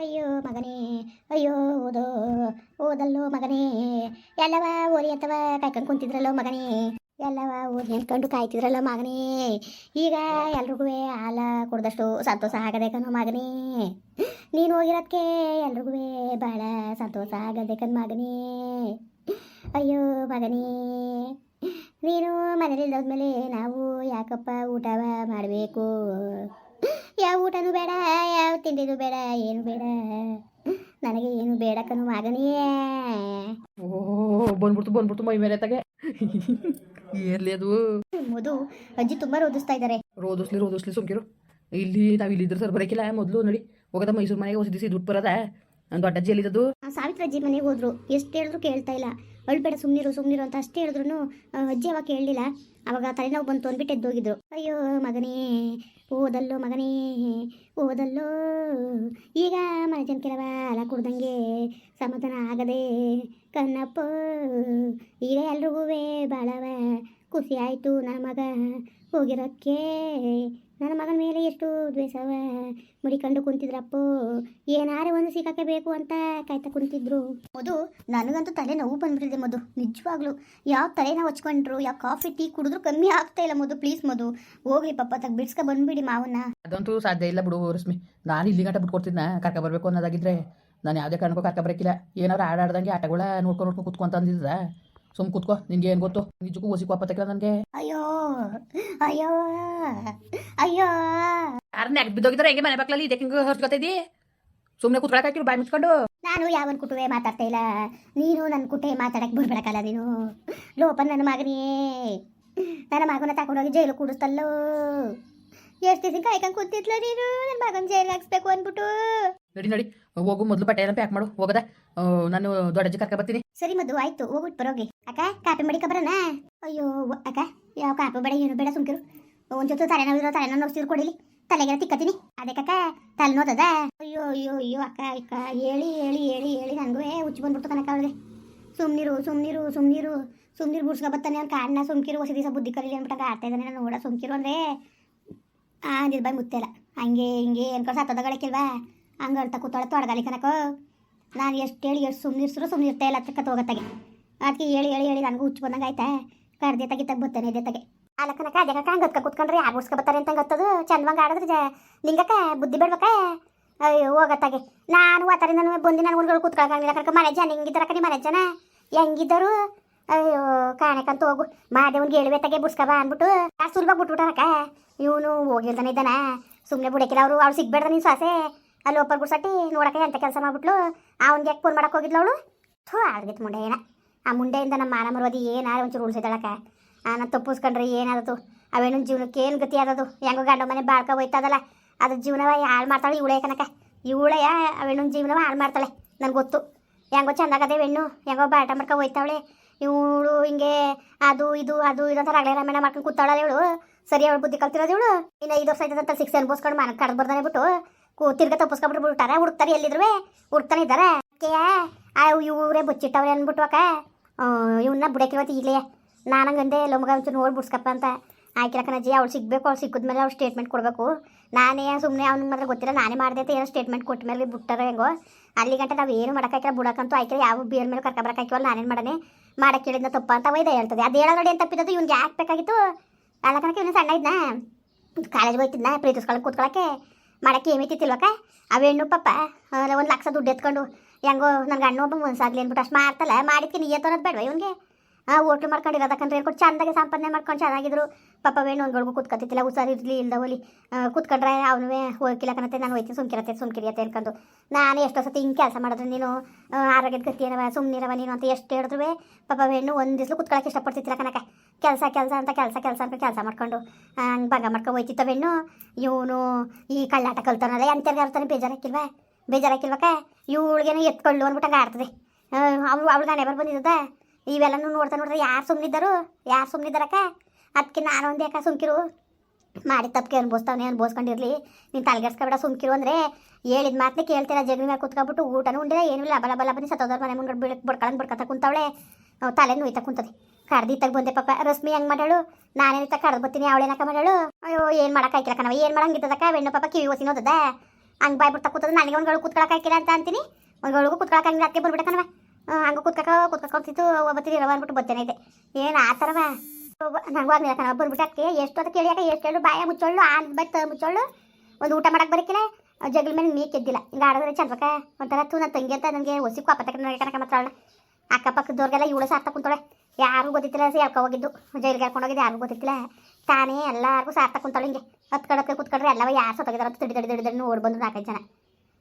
ಅಯ್ಯೋ ಮಗನೇ, ಅಯ್ಯೋ ಓದೋ, ಓದಲ್ಲೋ ಮಗನೇ. ಎಲ್ಲವ ಓದಿ ಅಂತವ ಕಾಯ್ಕೊಂಡು ಕುಂತಿದ್ರಲ್ಲೋ ಮಗನೇ. ಎಲ್ಲವ ಓದಿ ಅಂದ್ಕೊಂಡು ಕಾಯ್ತಿದ್ರಲ್ಲೋ ಮಗನೇ. ಈಗ ಎಲ್ರಿಗೂ ಹಾಲ ಕುಡ್ದಷ್ಟು ಸಂತೋಷ ಆಗದೆ ಕಣೋ ಮಗನೇ. ನೀನು ಹೋಗಿರೋದಕ್ಕೆ ಎಲ್ರಿಗೂ ಭಾಳ ಸಂತೋಷ ಆಗದೆ ಕಣ್ ಮಗನೇ. ಅಯ್ಯೋ ಮಗನೇ, ನೀನು ಮನೇಲಿ ಇಲ್ಲದ್ಮೇಲೆ ನಾವು ಯಾಕಪ್ಪ ಊಟವ ಮಾಡಬೇಕು? ಯಾವ ಊಟನೂ ಬೇಡ ಯಾವ ತಿಂಡಿನೂ ಬೇಡ ಏನು ಬೇಡ. ನನಗೆ ಏನು ಬೇಡ ಕಣು ಮಗನೇ. ಓ ಬಂದ್ಬಿಡ್ತು ಬಂದ್ಬಿಡ್ತು ಮೈ ಮೇಲೆ ತಗೆ. ಏರ್ಲಿ ಅದು. ಮಧು ಅಜ್ಜಿ ತುಂಬಾ ರೋದಿಸ್ತಾ ಇದ್ದಾರೆ ರೋದಿಸ್ಲಿ ರೋದಿಸ್ಲಿ ಸುಮ್ಕಿರು. ಇಲ್ಲಿ ನಾವು ಇಲ್ಲಿದ್ರೆ ಸರ್ ಬರಕಿಲ್ಲ ಮೊದಲು ನೋಡಿ. ಹೋಗದ ಮೈಸೂರು ಮನೆಗೆ ಹೊಸ ದಿವಸ ದುಡ್ಡು ಬರೋದ ನನ್ನ ದೊಡ್ಡ ಅಜ್ಜಿ ಎಲ್ಲಿದ್ದು ಅಜ್ಜಿ ಮನೆಗೆ ಹೋದ್ರು. ಎಷ್ಟು ಹೇಳಿದ್ರು ಕೇಳ್ತಾ ಇಲ್ಲ. ಅಳ್ಬೇಡ ಸುಮ್ಮನಿರು ಸುಮ್ಮನಿರು ಅಂತ ಅಷ್ಟೇ ಹೇಳಿದ್ರು ಅಜ್ಜಿ ಅವಾಗ ಕೇಳಲಿಲ್ಲ. ಅವಾಗ ತಲೆನೋವು ಬಂತು ಅಂದ್ಬಿಟ್ಟು ಎದ್ದೋಗಿದ್ರು ಅಯ್ಯೋ ಮಗನೇ, ಓದಲ್ಲೋ ಮಗನೇ, ಓದಲ್ಲೋ. ಈಗ ಮನೆ ಜನ ಕೆಲವ ಅಲ ಕುಡ್ದಂಗೆ ಸಮಾಧಾನ ಆಗದೆ, ಕಣ್ಣಪ್ಪ. ಈಗ ಎಲ್ರಿಗೂ ಬಾಳವ. ಖುಷಿ ಆಯಿತು ನನ್ನ ಮಗ ಹೋಗಿರೋಕ್ಕೆ. ನನ್ನ ಮಗನ ಮೇಲೆ ಎಷ್ಟು ದ್ವೇಷವ ಮುಡಿಕೊಂಡು ಕುಂತಿದ್ರಪ್ಪೋ. ಏನಾರೇ ಒಂದು ಸಿಕ್ಕಕ್ಕೆ ಬೇಕು ಅಂತ ಕಾಯ್ತಾ ಕುಂತಿದ್ರು. ಮದು ನನಗಂತೂ ತಲೆ ನೋವು ಬಂದ್ಬಿಟ್ಟಿದೆ ಮದು ನಿಜವಾಗ್ಲು. ಯಾವ ತಲೆನೋವು ಹಚ್ಕೊಂಡ್ರು, ಯಾವ ಕಾಫಿ, ಟೀ ಕುಡಿದ್ರು ಕಮ್ಮಿ ಆಗ್ತಾ ಇಲ್ಲ ಮಧು ಪ್ಲೀಸ್ ಮದು ಹೋಗ್ಲಿ ಪಪ್ಪ ತಗ ಬಿಡ್ಸ್ಕ ಬಂದ್ಬಿಡಿ ಮಾವನ್ನ. ಅದಂತೂ ಸಾಧ್ಯ ಇಲ್ಲ ಬಿಡು ರಶ್ಮಿ ನಾನು ಇಲ್ಲಿ ಗಂಟ ಬಿಟ್ಕೊಡ್ತಿದ್ನ ಕರ್ಕ ಬರಬೇಕು ಅನ್ನೋದಾಗಿದ್ರೆ. ನಾನು ಯಾವುದೇ ಕಾರಣಕ್ಕೂ ಕರ್ಕ ಬರಕಿಲ್ಲ. ಏನಾರು ಆಡಾಡ್ದಂಗೆ ಆಟಗಳ ನೋಡ್ಕೊಂಡು ನೋಡ್ಕೊಂಡು ಕುತ್ಕೊಂತ ಸುಮ್ ಕುತ್ಕೋ ನಿನ್ಗೆ ಏನು ಗೊತ್ತು ನಿಜಕ್ಕೂ ಓಸಿ ಕೋಪ ತಕ್ಕಿಲ್ಲ ನನಗೆ ಅಯ್ಯೋ ಅಯ್ಯೋ ಅಯ್ಯೋ ಯಾರು ನೆಗ್ ಬಿದ್ದೋಗಿದ್ರೆ ಹೆಂಗೆ ಮನೆ ಬಾಕ್ಲಲ್ಲಿ ಇದಕ್ಕೆ ಹಿಂಗೆ ಹೊರ್ಸ್ಕೊತಿದ್ದಿ ಸುಮ್ಮನೆ ಕುತ್ಕೊಳಕ್ಕೆ ಬಾಯಿ ಮುಚ್ಕೊಂಡು ನಾನು ಯಾವನ್ ಕುಟುವೆ ಮಾತಾಡ್ತಾ ಇಲ್ಲ ನೀನು ನನ್ನ ಕುಟೆ ಮಾತಾಡಕ್ ಬರ್ಬೇಕಲ್ಲ ನೀನು ಲೋಪ ನನ್ನ ಮಗನೇ ನನ್ನ ಮಗನ ತಗೊಂಡೋಗಿ ಜೈಲು ಕೂಡಿಸ್ತಲ್ಲೋ ಎಷ್ಟು ದಿವಸ ಕಾಯ್ಕೊಂಡು ಕೂತಿದ್ಲ ನೀನು ನನ್ನ ಮಗನ ಜೈಲಿಗೆ ಹಾಕ್ಸ್ಬೇಕು ಅಂದ್ಬಿಟ್ಟು ನಡಿ ನಡಿ. ಹೋಗು, ಮೊದಲು ಬಟ್ಟೆ ಎಲ್ಲ ಪ್ಯಾಕ್ ಮಾಡು. ಹೋಗದ? ನಾನು ದೊಡ್ಡಜ್ಜಿ ಕರ್ಕ ಬರ್ತೀನಿ. ಸರಿ ಮದ್ದು ಆಯ್ತು. ಹೋಗ್ಬಿಟ್ಟು ಬರೋಗಿ. ಅಕ್ಕ, ಕಾಪಿ ಮಡಿ ಬರೋಣ? ಅಯ್ಯೋ, ಅಕ್ಕ, ಯಾವ ಕಾಪಿ ಬೇಡ ಏನು ಬೇಡ, ಸುಮ್ಕಿರು. ಒಂದ್ ಜೊತೆ ತಲೆನೋವಿರೋ ತಲೆನೋವು ನೋಡ್ಸಿದ್ರು ಕೊಡಿಲಿ. ತಲೆಗೆಲ್ಲ ತಿಕ್ಕತೀನಿ ತಲೆ ನೋದದ? ಅಯ್ಯೋ ಅಯ್ಯೋ ಅಯ್ಯೋ, ಅಕ್ಕ ಅಕ್ಕ. ಹೇಳಿ ಹೇಳಿ ಹೇಳಿ ಹೇಳಿ. ನನಗೂ ಹುಚ್ಚು ಬಂದ್ಬಿಟ್ಟು ಕನಕ ಅವಳಿಗೆ. ಸುಮ್ನಿರು ಸುಮ್ನಿರು ಸುಮ್ನಿರು. ಸುಮ್ನಿರು ಬುಡ್ಸ್ಕೊ ಬರ್ತಾನೆ ಅವ್ನು ಕಾರಣ ಸುಮ್ಕಿರು. ಹೊಸ ದಿವಸ ಬುದ್ಧಿ ಕರೀಲಿ ಅಂದ್ಬಿಟ್ಟು ಆಡ್ತಾ ಇದ್ದಾನೆ ನಾನು ನೋಡ ಸುಮ್ಕಿರು ಅಂದರೆ. ಆ ಬಾಯಿ ಮುತ್ತೆಲ್ಲ. ಹಂಗೆ, ಹಿಂಗೆ ಅನ್ಕೊಂಡು ಸತ್ತೋದಗಳಿಕಿಲ್ವಾ ಹಂಗೆ ಅಳ್ತಾ ಕೂತಾಳೆ ತೊಡಗಲಿ ಕನಕ ನಾನು ಎಷ್ಟು ಹೇಳಿ ಎಷ್ಟು ಸುಮ್ಮನಿರ್ಸ್ರು ಸುಮ್ಮನೆ ಇರ್ತಾ ಇಲ್ಲ ಅತ್ತಕ್ಕ ಹೋಗತ್ತಾಗೆ ಅದಕ್ಕೆ ಹೇಳಿ ಹೇಳಿ ಹೇಳಿ ನನಗೂ ಹುಚ್ಚು ಬಂದಂಗೆ ಆಯ್ತಾ. ಕರ್ದೆ ತಗಿ ತಗ ಬರ್ತೇನೆ ಇದೆ ತಗೆ. ಅಲ್ಲ ಕನಕ ಅದೇ ಕನಕ ಹಂಗೆ ಹತ್ಕ ಕೂತ್ಕೊಂಡ್ರೆ ಯಾರು ಉಡ್ಸ್ಕೊ ಬರ್ತಾರೆ ಅಂತ ಗೊತ್ತದು ಚಂದವಂಗೆ ಆಡಿದ್ರೆ ನಿಂಗಕ್ಕ ಬುದ್ಧಿ ಬಿಡ್ಬೇಕ ಅಯ್ಯೋ ಹೋಗತ್ತಾಗೆ. ನಾನು ನಾನು ಬಂದು ನಾನು ಊರುಗಳು ಕೂತ್ಕೊಳಕಾಗಿಲ್ಲ ಕನಕ ಮನೆ ಜನ ಹೆಂಗಿದ್ದಾರ ಕಣಿ ಮನೆ ಜನ? ಹೆಂಗಿದ್ದರು? ಅಯ್ಯೋ ಕಾಣಕಂತ ಹೋಗು. ಮಾದೇವನ್ಗೆ ಹೇಳುವೆ ತಗೆ ಬಾ ಅಂದ್ಬಿಟ್ಟು. ಯಾರು ಸುಲಭ ಬಿಟ್ಬಿಟ್ಟಾರಕ್ಕ? ಇವನು ಹೋಗಿರ್ದಾನೆ ಇದ್ದಾನ. ಸುಮ್ಮನೆ ಬಿಡಕ್ಕಿಲ್ಲ ಅವರು ಅವ್ರು ಸಿಗ್ಬೇಡ್ದ ನೀನು ಸಾಸೆ? ಅಲ್ಲಿ ಒಬ್ಬರು ಗುಡ್ಸಟ್ಟಿ ನೋಡಕ್ಕೆ ಅಂತ ಕೆಲಸ ಮಾಡ್ಬಿಟ್ಲು. ಅವ್ನಿಗೆ ಯಾಕೆ ಫೋನ್ ಮಾಡಕ್ಕೆ ಹೋಗಿದ್ಲು ಅವಳು. ಥೋ ಆಡ್ಗಿತ್ತು ಮುಂಡೆ ಏನ. ಆ ಮುಂಡೆಯಿಂದ ನಮ್ಮ ಮಾನ ಮರೋದಿ ಏನಾರ ಒಂಚೂರು ಉಳಿಸಿದಳಕ ನಾನು ತಪ್ಪಿಸ್ಕೊಂಡ್ರೆ ಏನಾದದು? ಅವೇನು ಜೀವನಕ್ಕೆ ಏನು ಗತಿ ಆದದು? ಹೆಂಗೋ ಗಂಡ ಮನೆ ಬಾಳ್ಕ ಹೋಯ್ತದಲ್ಲ. ಅದು ಜೀವನವ ಹಾಳು ಮಾಡ್ತಾಳೆ ಇವಳೆ ಕನಕ ಇವಳೆಯ ಅವೇನು ಜೀವನವ ಹಾಳು ಮಾಡ್ತಾಳೆ, ನನಗೆ ಗೊತ್ತು. ಹೆಂಗೋ ಚೆಂದಾಗದೆ ಹೆಣ್ಣು, ಹೆಂಗೋ ಬಾಟ ಮಾಡ್ಕೊ ಹೋಯ್ತಾವಳೆ. ಇವಳು ಹಿಂಗೆ ಅದು ಇದು ಅದು ಇದು ಅಂತ ರಗಳೆ ರಾಮಾಯಣ ಮಾಡ್ಕೊಂಡು ಕೂತಾಳಲ್ಲ ಇವಳು. ಸರಿ, ಅವಳು ಬುದ್ಧಿ ಕಲ್ತಿರೋದು ಇವಳು. ಇನ್ನು ಐದು ವರ್ಷ ಆಯ್ತದಂತ ಸಿಕ್ಸ್ ಅನ್ಬೋಸ್ಕೊಂಡು ಮನೆ ಕಡ್ದು ಬರ್ದಾನೆ ಬಿಟ್ಟು. ತಿರ್ಗ ತಪ್ಪಿಸ್ಕೊಂಡ್ಬಿಟ್ಟು ಬಿಟ್ಟಾರ ಹುಡುಕ್ತಾರೆ ಎಲ್ಲಿದ್ರು ಹುಡುಕ್ತಾನೆ ಇದ್ದಾರೆ. ಇವರೇ ಬುಚ್ಚಿಟ್ಟವ್ರೆ ಅಂದ್ಬಿಟ್ಟು ಅಕ್ಕ. ಇವನ್ನ ಬುಡಕಿವತ್ತು ಈಗಲೇ. ನಾನಂಗಂದೆ ಲೊಮ್ಗ ಒಂಚೂರು ನೋಡಿ ಬಿಡ್ಸ್ಕಪ್ಪ ಅಂತ. ಆಯ್ಕಿಲ್ಲ ಜಿ ಅವ್ರು ಸಿಗ್ಬೇಕು, ಅವ್ಳು ಸಿಕ್ಕಿದ್ಮೇಲೆ ಅವ್ಳು ಸ್ಟೇಟ್ಮೆಂಟ್ ಕೊಡಬೇಕು. ನಾನೇ ಸುಮ್ಮನೆ ಅವ್ನ ಮಾತ್ರ ಗೊತ್ತಿಲ್ಲ, ನಾನೇ ಮಾಡಿದೆ ಅಂತ ಏನೋ ಸ್ಟೇಟ್ಮೆಂಟ್ ಕೊಟ್ಟ ಮೇಲೆ ಬಿಟ್ಟಾರ ಹೆಂಗೋ. ಅಲ್ಲಿ ಗಂಟೆ ನಾವು ಏನು ಮಾಡೋಕ್ಕಾಗಿಲ್ಲ ಬಿಡಕ್ಕಂತೂ ಆಯ್ಕೆ ಯಾವ ಬೇರ್ ಮೇಲೆ ಕರ್ಕ ನಾನು ನಾನೇನು ಮಾಡನೆ? ಮಾಡಕ್ಕೆ ಕೇಳಿದ್ನ ತಪ್ಪ ಅಂತ ವೈದ ಹೇಳ್ತದೆ. ಅದು ಹೇಳೋ ನೋಡಿ ಏನು ತಪ್ಪಿದ್ದು ಇವ್ನಿಗೆ ಯಾಕೆ ಬೇಕಾಗಿತ್ತು? ಅಲ್ಲ ಕಣಕ್ಕೆ ಇವನು ಸಣ್ಣ ಇದ್ನ. ಕಾಲೇಜ್ಗೆ ಹೋಯ್ತಿದ್ನ ಪ್ರೀತಿಸ್ಕೊಳಕ್ಕೆ ಕೂತ್ಕೊಳಕ್ಕೆ. ಮಾಡಕ್ಕೆ ಅವ ಅವೇಣ್ಣು ಪಾಪ ಒಂದು ಲಕ್ಷ ದುಡ್ಡು ಎತ್ಕೊಂಡು ಹೆಂಗೋ ನನ್ನ ಗಂಡ ಒಬ್ಬ ಮನ್ಸಾಗ್ಲಿ ಅಂದ್ಬಿಟ್ಟು ಅಷ್ಟು ಮಾಡ್ತಲ್ಲ, ಮಾಡಿದ್ಕೆ ನೀ ಅನ್ನೋದು ಬೇಡವಾ ಇವನಿಗೆ? ಹಾಂ ಮಾಡ್ಕೊಂಡು ಮಾಡ್ಕೊಂಡಿರೋದಕ್ಕಂದ್ರೆ ಹೇಳ್ಕೊಂಡು ಚಂದಾಗೆ ಸಂಪಾದನೆ ಮಾಡ್ಕೊಂಡು ಚೆನ್ನಾಗಿದ್ರು. ಪಾಪ ವೇಣು ಒಂದ್ಗೊಳಗೂ ಕೂತ್ಕೊತಿತ್ತಿಲ್ಲ ಹುಷಾರು ಇರಲಿ ಇಲ್ದ ಹೋಲಿ ಕೂತ್ಕೊಂಡ್ರೆ ಅವನೇ ಹೋಗಿಲ್ಲ ನಾನು ಹೋಯ್ತೀನಿ. ಸುಮ್ಕಿರತ್ತೆ ಸುಮ್ಕಿರಿಯತ್ತೆ ಅನ್ಕೊಂಡು ನಾನು ಎಷ್ಟೋ ಸತಿ ಹಿಂಗೆ ಕೆಲಸ ಮಾಡಿದ್ರೆ. ನೀನು ಆರೋಗ್ಯದ ಗತಿ ಏನವ ಸುಮ್ಮನಿರವ ನೀನು ಅಂತ ಎಷ್ಟು ಹೇಳಿದ್ರು ಪಾಪ ವೇಣು ಒಂದು ದಿವ್ಸ ಕುತ್ಕೊಳಕ್ಕೆ ಇಷ್ಟಪಡ್ತಿತ್ತಿಲ್ಲ ಕನಕ ಕೆಲಸ ಕೆಲಸ ಅಂತ, ಕೆಲಸ ಕೆಲಸ ಅಂತ ಕೆಲಸ ಮಾಡ್ಕೊಂಡು ಹಂಗೆ ಭಂಗ ಮಾಡ್ಕೊಂಡು ಹೋಯ್ತಿತ್ತ ವೇಣು. ಇವನು ಈ ಕಳ್ಳಾಟ ಕಲ್ತಾನಲ್ಲ ಎಂತೆರ್ಗೆ ಇರ್ತಾನೆ ಬೇಜಾರಾಕಿಲ್ವಾ ಬೇಜಾರಾಕಿಲ್ವಕ್ಕ ಇವಳಿಗೇನೋ ಎತ್ಕೊಳ್ಳು ಅಂದ್ಬಿಟ್ಟು ಹಂಗೆ ಆಡ್ತದೆ ಅವಳು ಅವಳು ನಾನೇ ಬರ್ ಬಂದಿದ್ದದ ಇವೆಲ್ಲನೂ ನೋಡ್ತಾ ನೋಡ್ರೆ ಯಾರು ಸುಮ್ಮನಿದ್ದರು ಯಾರು ಸುಮ್ಮನಿದ್ದಾರಕ್ಕ ಅದಕ್ಕೆ ನಾನು ಒಂದು ಅಕ್ಕ ಸುಮ್ಕಿರು. ಮಾಡಿ ತಪ್ಪಿಗೆ ಅನ್ಬೋಸ್ತಾವನೆ ಅನ್ಬೋಸ್ಕೊಂಡಿರಲಿ ನೀನು ತಲೆಗೆಡ್ಸ್ಕೊಬೇಡ ಸುಮ್ಕಿರು ಅಂದರೆ ಹೇಳಿದ ಮಾತನ್ನೇ ಕೇಳ್ತೀರ ಜಗಲಿ ಮೇಲೆ ಕುತ್ಕೊಬಿಟ್ಟು ಊಟನೂ ಉಂಡಿಲ್ಲ, ಏನೂ ಇಲ್ಲ. ಬಲ ಬಲ ಬನ್ನಿ, ಸತ್ತೋದವ್ರ ಮನೆ ಮುಂದೆ ಬಿಡಕ್ಕೆ ಬಡ್ಕೊಳಂಗೆ ಬಡ್ಕೊತ ಕುಂತವಳೆ. ತಲೆ ನೋಯ್ತಾ ಕುಂತದೆ. ಕಡ್ದಿತ್ತಾಗ ಬಂದೆ ಪಾಪ. ರಶ್ಮಿ ಹೆಂಗೆ ಮಾಡಾಳು ನಾನೇನಿತ್ತ ಕಡ್ದು ಬರ್ತೀನಿ ಅವಳೇನಕ್ಕ ಮಾಡಾಳು ಅಯ್ಯೋ, ಏನು ಮಾಡಕ್ಕೆ ಆಯ್ಕಿಲ್ಲ ಕಣವ ಏನು ಮಾಡಂಗಿತ್ತದಕ್ಕ ಬೆಣ್ಣು ಪಾಪ ಕಿವಿ ಓಸಿನೋದದ ಹಂಗೆ ಬಾಯ್ಬಿಡ್ತಾ ಕೂತದ. ನನಗೆ ಒಂದು ಗಳು ಕೂತ್ಕೊಳಕ್ ಹಾಕಿಲ್ಲ ಅಂತ ಅಂತೀನಿ. ಒಂದು ಗಳಿಗೂ ಕೂತ್ಕೊಳಕ್ ಹಂಗೆ ಅದಕ್ಕೆ ಬಂದ್ಬಿಟ್ಟೆ ಕಣವ ಹಂಗೆ ಕೂತ್ಕೊಕ ಕೂತ್ಕೊಳ್ತಿತ್ತು ಒಬ್ಬತ್ತಿ ಇರವ ಅಂದ್ಬಿಟ್ಟು ಬರ್ತೇನೆ ಇದೆ ಏನು ಆ ಥರವ ನಂಗೂ ಆಗ್ಲಿಲ್ಲ ಕಣವ ಬಂದ್ಬಿಟ್ಟು ಅದಕ್ಕೆ ಎಷ್ಟು ಅಂತ ಕೇಳಿಯಾಕ ಎಷ್ಟು ಹೇಳು ಬಾಯ ಮುಚ್ಚೋಳು ಆ ಬತ್ತ ಮುಚ್ಚೋಳು. ಒಂದು ಊಟ ಮಾಡಕ್ಕೆ ಬರಕಿಲ್ಲ ಜಗಳ ಮೇಲೆ ಮೀ ಕೆದ್ದಿಲ್ಲ. ಹಿಂಗೆ ಆಡಿದ್ರೆ ಚಂದ್ರಕ ಒಂಥರ ತೂ ನನ್ನ ತಂಗಿ ಅಂತ ನನಗೆ ಹೊಸಿ ಕೋಪ ತಕ್ಕ ಕನಕ ಮಾತ್ರ ಅಕ್ಕಪಕ್ಕದವ್ರಿಗೆಲ್ಲ ಇವಳು ಸಾರ್ಥ ಕುಂತಾಳೆ ಯಾರಿಗೂ ಗೊತ್ತಿತ್ತಿಲ್ಲ ಸೇರ್ಕೊ ಹೋಗಿದ್ದು ಜೈಲಿಗೆ ಹಾಕೊಂಡು ಹೋಗಿದ್ದು ಯಾರಿಗೂ ಗೊತ್ತಿತ್ತಿಲ್ಲ. ತಾನೇ ಎಲ್ಲಾರ್ಗೂ ಸಾರ್ತಾ ಕುಂತಾಳೆ ಹಿಂಗೆ. ಹತ್ತು ಕಡಕ್ಕೆ ಕುತ್ಕೊಂಡ್ರೆ ಎಲ್ಲವ ಯಾರು ಸತ್ತೋಗಿದಾರ ಅಂತ ತಿಡಿ ತಡಿ ತಡಿ ಬಂದು ನಾಲ್ಕೈದು ಜನ.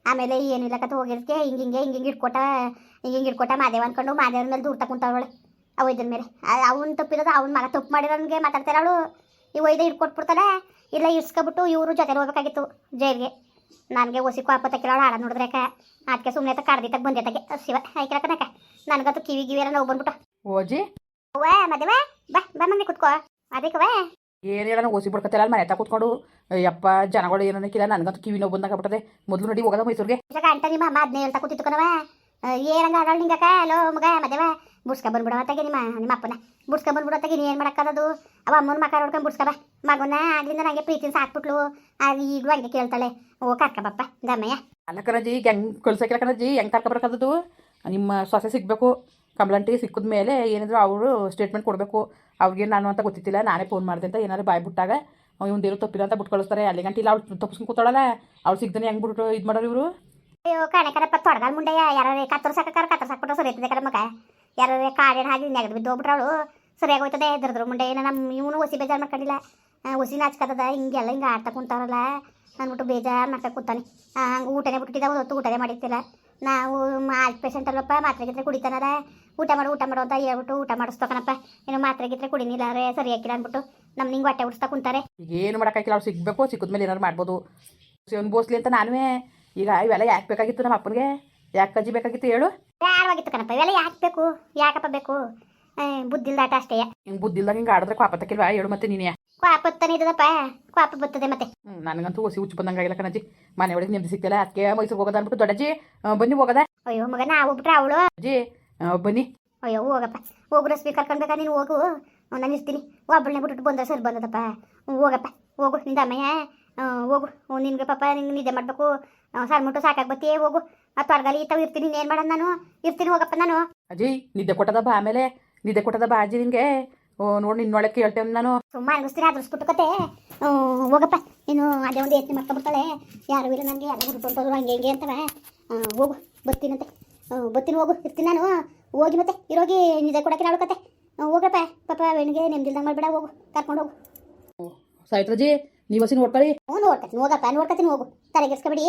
ಆಮೇಲೆ ಏನಿಲ್ಲ ಕತೆ ಹೋಗಿದ್ದಕ್ಕೆ ಹಿಂಗೆ ಹಿಂಗೆ ಹಿಂಗೆ ಹಿಂಗೆ ಇಟ್ಕೊಟ್ಟ ಹಿಂಗೆ ಹಿಂಗೆ ಇಟ್ಕೊಟ್ಟ ಮಾದೇವ ಅನ್ಕೊಂಡು ಮಾದೇವ್ರ ಮೇಲೆ ದೂರ ತಗೊಂತಾವಳೆ ಅವ ಇದ್ರ ಮೇಲೆ. ಅವ್ನು ತಪ್ಪಿರೋದು ಅವ್ನ ಮಗ ತಪ್ಪು ಮಾಡಿರೋನ್ಗೆ ಮಾತಾಡ್ತಾರೆ ಅವಳು. ಈ ಒಯ್ದ ಇಟ್ಕೊಟ್ಬಿಡ್ತಾಳೆ ಇಲ್ಲ ಇರ್ಸ್ಕೊಬಿಟ್ಟು ಇವರು ಜೊತೆ ಹೋಗ್ಬೇಕಾಗಿತ್ತು ಜೈಲ್ಗೆ. ನನಗೆ ಒಸಿ ಕೋಪ ತಕ್ಕಿರೋಳು ಹಾಡ ನೋಡಿದ್ರಕ ಅದಕ್ಕೆ ಸುಮ್ಮನೆ ಕಡ್ದಿತ್ತಾಗ ಬಂದಿತ್ತಾಗೆ ಶಿವ ಆಯ್ಕಿರಕನಕ ನನಗಂತೂ ಕಿವಿ ಗಿವಿ ಎಲ್ಲ ನೋವು ಬಂದ್ಬಿಟ್ಟು. ಓಜಿ? ಅವ್ವ ಮದುವೆ? ಬಾ ಬಾ ಮನೆ ಕುತ್ಕೋ. ಅದಕ್ಕೆ ಏನು ಹೇಳೋಣ ಓಸಿ ಬಿಡ್ಕತ್ತಿಲ್ಲ ಅಲ್ಲಿ ಮನೆ ತಾ ಕೂತ್ಕೊಂಡು. ಯಪ್ಪ ಜನಗಳು ಏನನ್ನಕ್ಕಿಲ್ಲ ನನಗಂತೂ ಕಿವಿ ನೋವು ಬಂದಾಗ ಬಿಟ್ಟದೆ ಮೊದಲು ನೋಡಿ ಹೋಗೋದ ಮೈಸೂರಿಗೆ. ಗಂಟ ನಿಮ್ಮ ಅಮ್ಮ ಅದನ್ನೇ ಹೇಳ್ತಾ ಕೂತಿತ್ತು ಕಣವ ಏನಂಗ ಆಡೋಳು ನಿಂಗಕ್ಕ ಅಲೋ ಮಗ ಮದುವೆ ಬುಡ್ಸ್ಕ ಬಂದ್ಬಿಡವ ತಗೆ ನಿಮ್ಮ ನಿಮ್ಮ ಅಪ್ಪನ ಬುಡ್ಸ್ಕ ಬಂದ್ಬಿಡೋ ತಗೆ ಏನು ಮಾಡಕ್ಕದದು ಅವ ಅಮ್ಮನ ಮಕ್ಕ ನೋಡ್ಕೊಂಡು ಬುಡ್ಸ್ಕಬ ಮಗನ ಆಗ್ಲಿಂದ ನನಗೆ ಪ್ರೀತಿನ ಸಾಕ್ಬಿಟ್ಲು ಅದು ಈಗಲೂ ಹಂಗೆ ಕೇಳ್ತಾಳೆ ಓ ಕರ್ಕ ಬಪ್ಪ ದಮ್ಮಯ್ಯ ಅಲ್ಲ ಕಣಜಿ ಹೆಂಗ್ ಕಳ್ಸಕ್ಕಿಲ್ಲ ಕಣಜಿ ಹೆಂಗ್ ಕರ್ಕೊಬರ್ಕದ್ದು ನಿಮ್ಮ ಸೊಸೆ ಸಿಗಬೇಕು ಕಮಲಂಟಿ ಸಿಕ್ಕಿದ ಮೇಲೆ ಏನಿದ್ರು ಅವರು ಸ್ಟೇಟ್ಮೆಂಟ್ ಕೊಡಬೇಕು ಅವ್ರಿಗೆ ನಾನು ಅಂತ ಗೊತ್ತಿತ್ತಿಲ್ಲ ನಾನೇ ಫೋನ್ ಮಾಡಿದೆ ಅಂತ ಏನಾದ್ರು ಬಾಯ್ ಬಿಟ್ಟಾಗ ಇವ್ನು ತಪ್ಪಿಲ್ಲ ಅಂತ ಬಿಟ್ಟು ಕಳಿಸ್ತಾರೆ ಅಲ್ಲಿ ಗಂಟೆ ಇಲ್ಲ ಅವ್ಳು ತಪ್ಪಿಸ್ಕೊಂಡು ಕೂತಾಳಲ್ಲ ಅವ್ಳು ಸಿಗ್ದಾನೆ ಹೆಂಗ್ ಬಿಟ್ಟು ಇದು ಮಾಡೋರು ಇವರು ಅಯ್ಯೋ ಕಾಣೆ ಕರಪ್ಪ ತೊಡಗಲ್ ಮುಂಡೆಯ ಯಾರು ಕತ್ತರ್ ಸಾಕಾರ ಕತ್ತರ್ ಸಾಕು ಸರಿ ಐತದೆ ಕರ ಮಗ. ಯಾರು ಕಾಡಿನ ಹಾಗೆ ನೆಗದು ಬಿದ್ದು ಹೋಗ್ಬಿಟ್ರವಳು ಸರಿಯಾಗಿ ಹೋಯ್ತದೆ ಎದ್ರದ್ರ ಮುಂಡೆ. ಏನೋ ನಮ್ಮ ಇವನು ಒಸಿ ಬೇಜಾರು ಮಾಡ್ಕೊಂಡಿಲ್ಲ. ಒಸಿ ನಾಚ್ಕತ್ತದ ಹಿಂಗೆಲ್ಲ ಹಿಂಗೆ ಆಡ್ತಾ ಕುಂತಾರಲ್ಲ. ಅಂದ್ಬಿಟ್ಟು ಬೇಜಾರು ಮಾಡ್ತಾ ಕೂತಾನೆ. ಹಂಗೆ ಊಟನೇ ಬಿಟ್ಟಿದ್ದ ಒಂದು ಹೊತ್ತು ಊಟನೇ ಮಾಡಿರ್ತಿಲ್ಲ. ನಾವು ಆಲ್ ಪೇಷಂಟ್ ಅಲ್ಲಪ್ಪ, ಮಾತ್ರೆ ಗಿತ್ರೆ ಕುಡಿತಾನಲ್ಲ. ಊಟ ಮಾಡು ಊಟ ಮಾಡು ಅಂತ ಹೇಳ್ಬಿಟ್ಟು ಊಟ ಮಾಡಿಸ್ತಕನಪ್ಪ ಏನು ಮಾತ್ರೆ ಗಿತ್ರೆ ಕುಡಿನಿಲ್ಲ ರೇ ಸರಿ ಹಾಕಿಲ್ಲ ಅಂದ್ಬಿಟ್ಟು ನಮ್ಮ ನಿಂಗೆ ಹೊಟ್ಟೆ ಉಡಿಸ್ತಾ ಕುಂತಾರೆ. ಏನು ಮಾಡೋಕ್ಕಾಗಿಲ್ಲ, ಅವ್ರು ಸಿಗಬೇಕು, ಸಿಕ್ಕಿದ್ಮೇಲೆ ಏನಾರು ಮಾಡ್ಬೋದು. ಒಂದು ಬೋಸ್ಲಿ ಅಂತ ನಾನುವೇ ಈಗ ಇವೆಲ್ಲ ಯಾಕೆ ಬೇಕಾಗಿತ್ತು ನಮ್ಮ ಅಪ್ಪನಿಗೆ? ಯಾಕೆ ಕಜ್ಜಿ ಬೇಕಾಗಿತ್ತು ಹೇಳು? ಯಾರವಾಗಿತ್ತು ಕಣಪ್ಪ? ಇವೆಲ್ಲ ಯಾಕೆ ಬೇಕು? ಯಾಕಪ್ಪ ಬೇಕು? ಬುದ್ಧಿಲ್ದಾಟ ಅಷ್ಟೇ. ಹಿಂಗೆ ಬುದ್ಧಿಲ್ದಾಗ ಹಿಂಗೆ ಆಡಿದ್ರೆ ಕಾಪತ್ತಕ್ಕಿಲ್ವಾ ಹೇಳು ಮತ್ತೆ ನೀನೇ. ಕ್ವಾಪ ಇದದಪ್ಪ ಕ್ವಾಪ ಬರ್ತದೆ ಮತ್ತೆ. ನನಗಂತೂ ಹೊಸಿ ಹುಚ್ಚು ಬಂದಂಗಾಗಿಲ್ಲ ಕಣಜ್ಜಿ. ಮನೆ ಒಳಗೆ ನೆಮ್ಮದಿ ಸಿಗ್ತಿಲ್ಲ ಅದಕ್ಕೆ ಮೈಸೂರು ಹೋಗೋದ ಅಂದ್ಬಿಟ್ಟು ದೊಡ್ಡಜ್ಜಿ ಬನ್ನಿ ಹೋಗೋದ. ಅಯ್ಯೋ ಮಗ ನಾವು ಹೋಗ್ಬಿಟ್ರೆ ಅವಳು? ಅಜ್ಜಿ ಬನ್ನಿ. ಅಯ್ಯೋ ಹೋಗಪ್ಪ. ಹೋಗು ರಸ್ಬಿ ಕರ್ಕೊಂಡ್ಬೇಕಾ? ನೀನು ಹೋಗು. ನಾನು ಇರ್ತೀನಿ ಒಬ್ಬಳನ್ನೇ ಬಿಟ್ಟು ಬಂದ ಸರ್ ಬಂದದಪ್ಪ. ಹೋಗಪ್ಪ. ಹೋಗು ನಿಂದ ಅಮ್ಮಯ್ಯ. ಆ, ಹೋಗು. ನಿನ್ಗೆ ಪಾಪ ನಿಂಗೆ ನಿದ್ದೆ ಮಾಡಬೇಕು. ಸಣ್ಣ ಸಾಕಾಗಿ ಬತ್ತಿ ಹೋಗು. ಮತ್ತು ಹೊರಗಲ್ಲಿ ಇತ್ತಾವ ಇರ್ತೀನಿ ಏನು ಮಾಡೋದು ನಾನು? ಇರ್ತೀನಿ ಹೋಗಪ್ಪ ನಾನು. ಅಜ್ಜಿ ನಿದ್ದೆ ಕೊಟ್ಟದ ಬಾ ಆಮೇಲೆ. ನಿದ್ದೆ ಕೊಟ್ಟದ ಬಾ ಅಜ್ಜಿ ಓ ನೋಡಿ ನಿನ್ನೊಳಗೆ ಕೇಳ್ತೇನೆ ನಾನು. ಸುಮ್ಮ ಅನಿಸ್ತೀನಿ ಅದ್ರಸ್ಬಿಟ್ಟು ಕತೆ ಹೋಗಪ್ಪ. ನೀನು ಅದೇ ಒಂದು ಯೋಚನೆ ಮಾಡ್ಕೊಂಡ್ಬಿಡ್ತಾಳೆ ಯಾರು ಇಲ್ಲ ನನಗೆ ಎಲ್ಲ ಹುಡ್ಕೊಂತವ್ರು ಹಂಗೆ ಹಿಂಗೆ ಅಂತವ. ಹೋಗು ಬರ್ತೀನಂತೆ ಬತ್ತೀನಿ ಬರ್ತೀನಿ ಹೋಗು ಇರ್ತೀನಿ ನಾನು. ಹೋಗಿ ಮತ್ತೆ ಇರೋಗಿ ನಿದ್ದೆ ಕೊಡಕ್ಕೆ ನಾಳು ಕತೆ. ಪಾಪ ಬೆಣ್ಣಿಗೆ ನೆಮ್ಮದಿಲ್ದಂಗೆ ಮಾಡಿಬಿಡ ಹೋಗು ಕರ್ಕೊಂಡು ಹೋಗು. ಸಾಯ್ತ್ರಜ್ಜಿ ನೀವು ಹಸಿ ನೋಡ್ಕೊಳ್ಳಿ ಹ್ಞೂ ನೋಡ್ಕತ್ತೀನಿ ಹೋಗಪ್ಪ ನೋಡ್ಕತ್ತೀನಿ ಹೋಗು. ತಲೆಗೆಸ್ಕೊಬೇಡಿ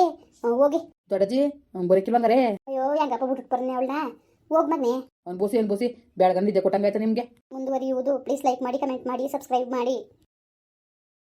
ಹೋಗಿ. ದೊಡ್ಡಜ್ಜಿ ಬಂದರೆ ಅಯ್ಯೋ ಹೆಂಗಪ್ಪ ಬಿಟ್ಟು ಬರ್ನೆ ಅವಳನ್ನ? ಹೋಗ್ ಮಗನೆ. ಒಂದು ಬೋಸಿ ಒಂದು ಬೋಸಿ. ಬೆಳಗಂದಿದ್ದೆ ಕೊಟ್ಟಂಗೆ ಕೊಟ್ಟಂಗಾಯ್ತು ನಿಮಗೆ. ಮುಂದುವರಿಯುವುದು. ಪ್ಲೀಸ್ ಲೈಕ್ ಮಾಡಿ ಕಮೆಂಟ್ ಮಾಡಿ ಸಬ್ಸ್ಕ್ರೈಬ್ ಮಾಡಿ.